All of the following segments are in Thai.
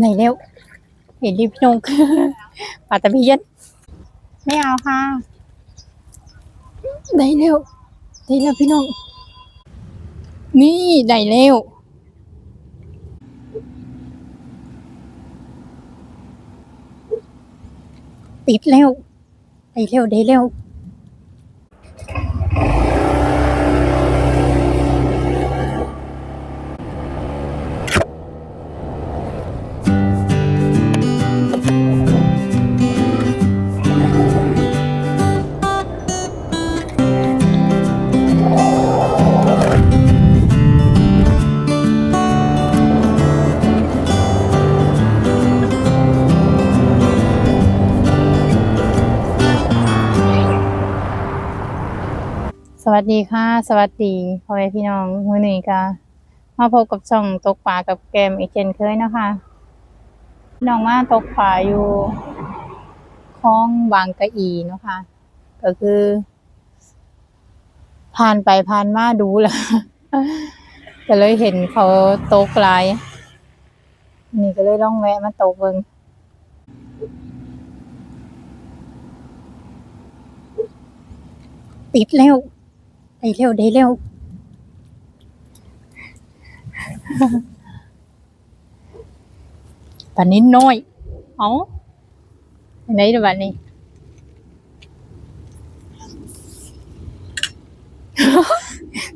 ไหนเร็ว เห็นรีบพี่นงปลาตะเพียนไม่เอาค่ะได้เร็วได้แล้วพี่น้อง นี่ได้เร็วติดแล้วได้เร็วได้เร็ว วัสดีค่ะ สวัสดีพ่อแม่พี่น้องมื้อนี้ก็มาพบกับช่องตกปลากับแกมอีกเช่นเคยนะคะน้องมาตกปลาอยู่คลองบางกะอีนะคะ ก็คือ ผ่านไปผ่านมาดูแล้วก็เลยเห็นเขาตกลายนี่ก็เลยต้องแวะมาตกเบิงติดแล้ว ได้เร็วได้เร็วปานนี้น้อย เอาไหนดี๋ยวบัดนี้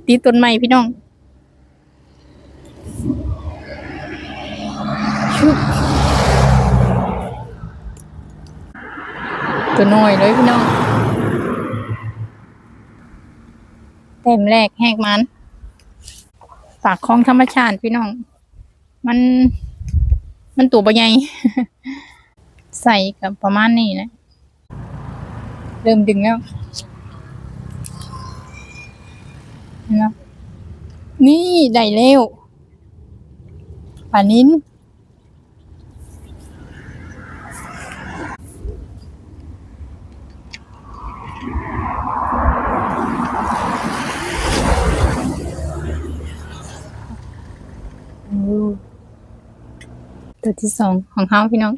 ตีต้นไม้พี่น้องตัวน้อยเลยพี่น้อง เต็มแรกแหกมันปากคลองธรรมชาติพี่น้อง มัน มันตัวใหญ่ใส่กับประมาณนี้นะ เริ่มดึงแล้วเห็นไหมนี่ได้เร็วป่านิน ตัวที่สองของเฮาพี่น้อง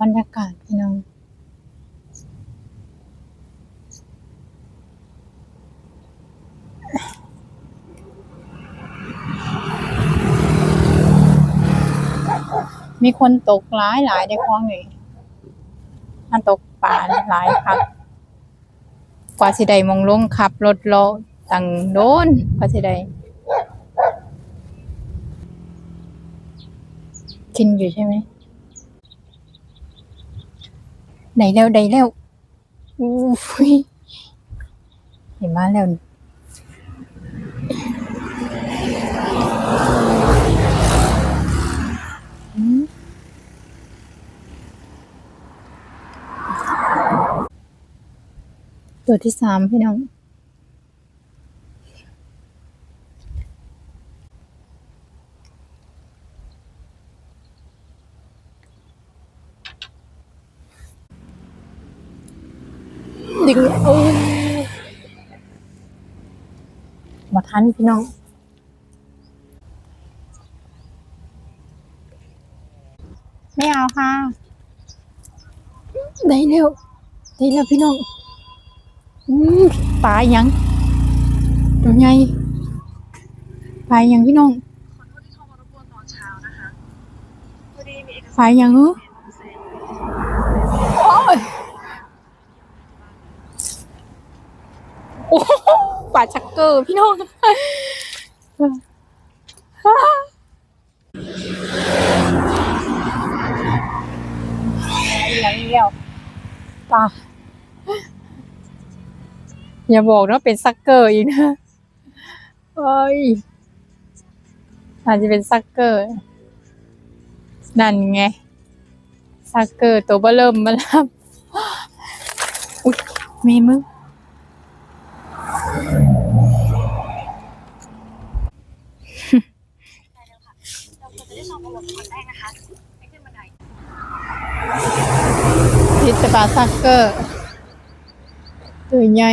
บรรยากาศพี่น้องมีคนตกหลายหลายในคลองนี่มันตกป่าหลายครับ กว่าสิได้มองลงขับรถรอตั้งโดนกว่าสิได้กินอยู่ใช่ไหมได้แล้วได้แล้วอู้ยเห็นมาแล้วอืม ตัวที่สามพี่น้อง ดึงโอ้ยมาทันพี่น้องไม่เอาค่ะ ได้เร็ว ได้แล้วพี่น้อง ปลายังตัวใหญ่ปลายังพี่น้องปลายังเหรอโอ้ยโอ้โหป่าชักเกอร์พี่น้องยังเดียวป่า อย่าบอกนะเป็นซักเกอร์อีกนะเอ้ยอาจจะเป็นซักเกอร์ นั่นไงซักเกอร์ตัวเบ้อเริ่มมาแล้วอุ๊ยมีมึงพิซซ่าซักเกอร์ ตัวใหญ่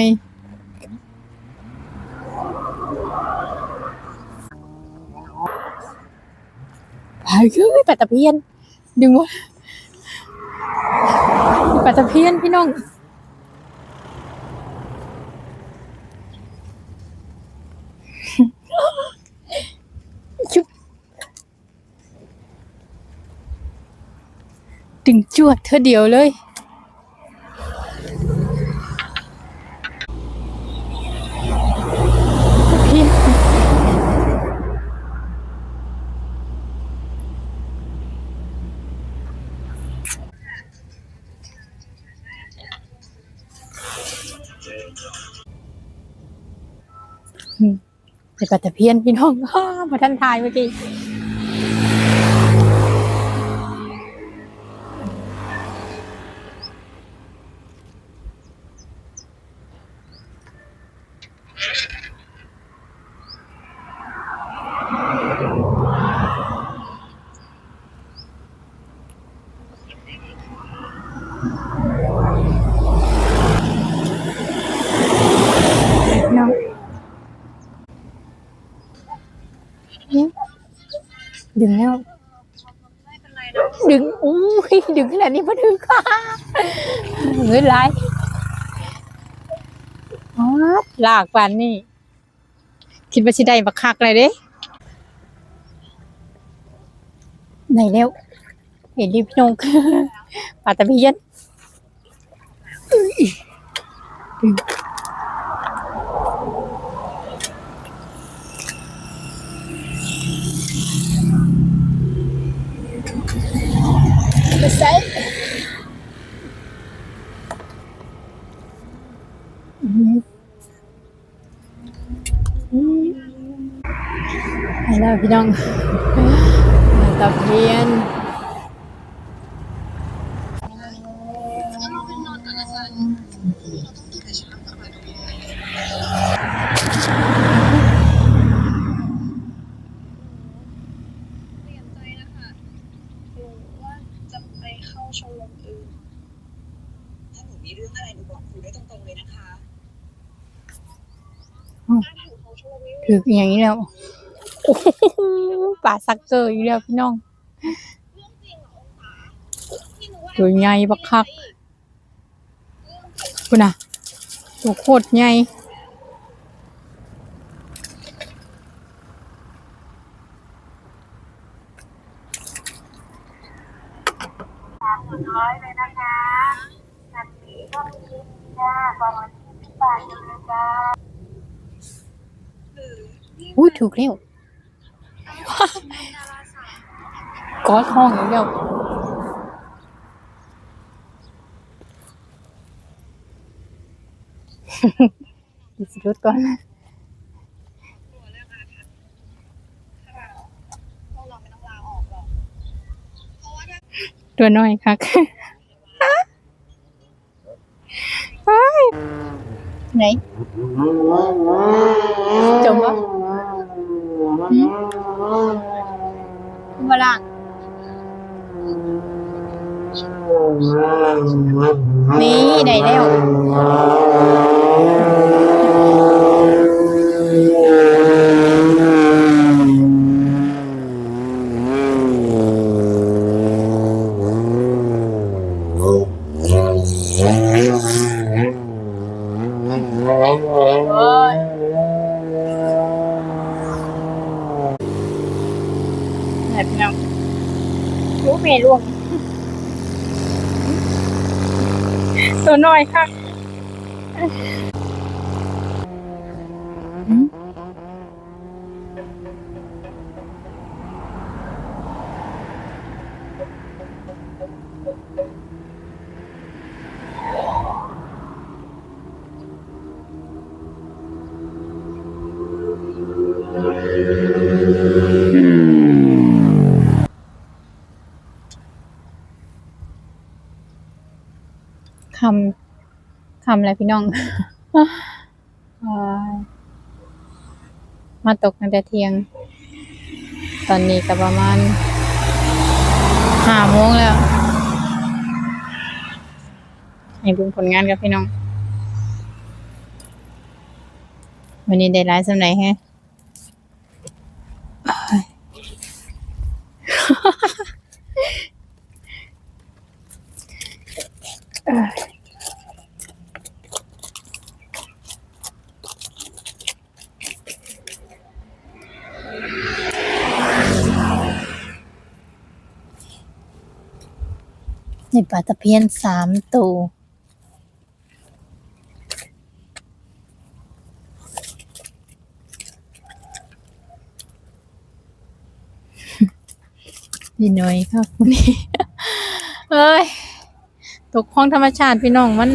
คือปลาตะเพียน ดึงวะปลาตะเพียนพี่น้องชุบดึงจวดเธอเดียวเลย พี่ อืมเป็นปลาตะเพียนพี่น้องอ้ามาทันทายเมื่อกี้ ดึงแล้ว ดึงอู้ยดึงขนาดนี้พอดึงค่ะเงินไรอ๋อลากปานนี่คิดว่าชิได้บักคักเลยเด้ไหนเร็วเห็นรีบพี่น้องปลาตะเพียน อุ๊ยดึงใส่ไปแล้วพี่น้องตะเพียน เปลี่ยนใจนะคะหนูว่าจะไปเข้าชมรมอื่น ถ้าหนูมีเรื่องอะไรหนูบอกครูได้ตรงๆเลยนะคะ ถ้าถึงของชมรมนี้ถืออย่างนี้แล้วโอ้โหป่าซักเกอร์อีกแล้วพี่น้องเรื่องจริงเหรอองศาที่หนูว่าตัวใหญ่บักคักคุณน่ะตัวโคตรใหญ่ร้อยเลยนะคะอันนี้ก็มีจ้าประมาณสิบบาทเลยจ้า อุ้ยถูกแล้วก้อทองอีกแล้วดิสรุดก่อนตัวเรื่องอาถรรพ์ถ้าแบบพวกเราไม่ต้องลาออกหรอกเพราะว่าถ้าตัวน้อยค่ะ ไหนจมวะบล่างนี่ได้แล้ว ตัวน้อยค่ะำทำอะไรพี่น้องมาตกตั้งแต่เที่ยง ตอนนี้ก็ประมาณห้าโมงแล้ว ให้บุญผลงานกับพี่น้อง วันนี้ได้ไลฟ์สำไหนแฮะ นี่ปลาตะเพียนสามตัวพี่น้อยครับวันนี้เอ้ย ตกของธรรมชาติพี่น้องมัน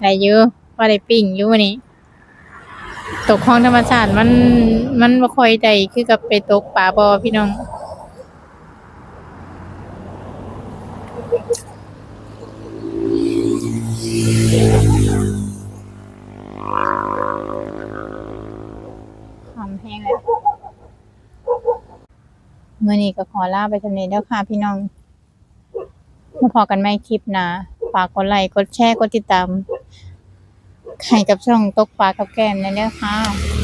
ได้เยอะว่าได้ปิ่งอยู่วันนี้ ตกของธรรมชาติมันมันบ่ค่อยได้คือกับไปตกป่าบอพี่น้อง หอมแห้งแล้วเมื่อนี้ก็ขอลาไปทำนี้แล้วค่ะพี่น้องมาพอกันไม่คลิปนะฝากกดไลค์กดแชร์กดติดตามให้กับช่องตกปลากับแก้มนั่นเด้อค่ะ